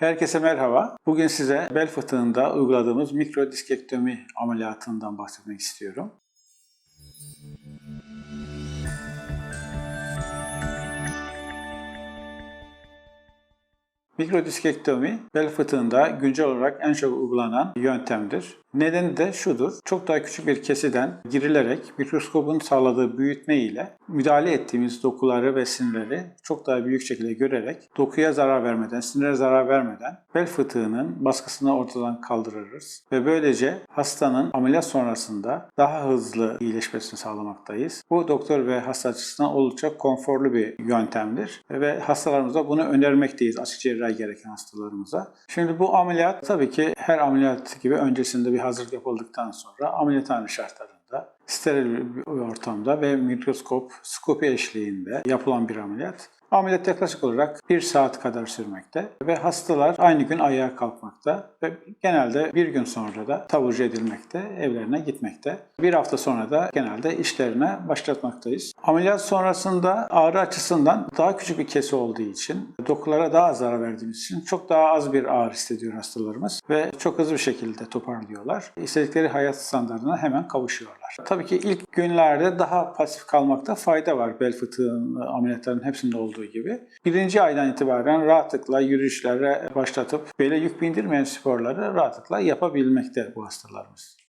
Herkese merhaba. Bugün size bel fıtığında uyguladığımız mikrodiskektomi ameliyatından bahsetmek istiyorum. Mikrodiskektomi bel fıtığında güncel olarak en çok uygulanan yöntemdir. Nedeni de şudur. Çok daha küçük bir kesiden girilerek mikroskopun sağladığı büyütme ile müdahale ettiğimiz dokuları ve sinirleri çok daha büyük şekilde görerek dokuya zarar vermeden, sinire zarar vermeden bel fıtığının baskısını ortadan kaldırırız. Ve böylece hastanın ameliyat sonrasında daha hızlı iyileşmesini sağlamaktayız. Bu doktor ve hasta açısından oldukça konforlu bir yöntemdir. Ve hastalarımıza bunu önermekteyiz açık cerrahi gereken hastalarımıza. Şimdi bu ameliyat tabii ki her ameliyat gibi öncesinde bir hazırlık yapıldıktan sonra ameliyathane şartlarında steril bir ortamda ve mikroskop, skopi eşliğinde yapılan bir ameliyat. Ameliyat yaklaşık olarak bir saat kadar sürmekte ve hastalar aynı gün ayağa kalkmakta ve genelde bir gün sonra da taburcu edilmekte, evlerine gitmekte. Bir hafta sonra da genelde işlerine başlatmaktayız. Ameliyat sonrasında ağrı açısından daha küçük bir kesi olduğu için, dokulara daha az zarar verdiğimiz için çok daha az bir ağrı hissediyor hastalarımız ve çok hızlı bir şekilde toparlıyorlar. İstedikleri hayat standartına hemen kavuşuyorlar. Tabii ki ilk günlerde daha pasif kalmakta fayda var bel fıtığı ameliyatlarının hepsinde olduğu gibi. Birinci aydan itibaren rahatlıkla yürüyüşlere başlatıp bele yük bindirmeyen sporları rahatlıkla yapabilmekte bu hastalarımız.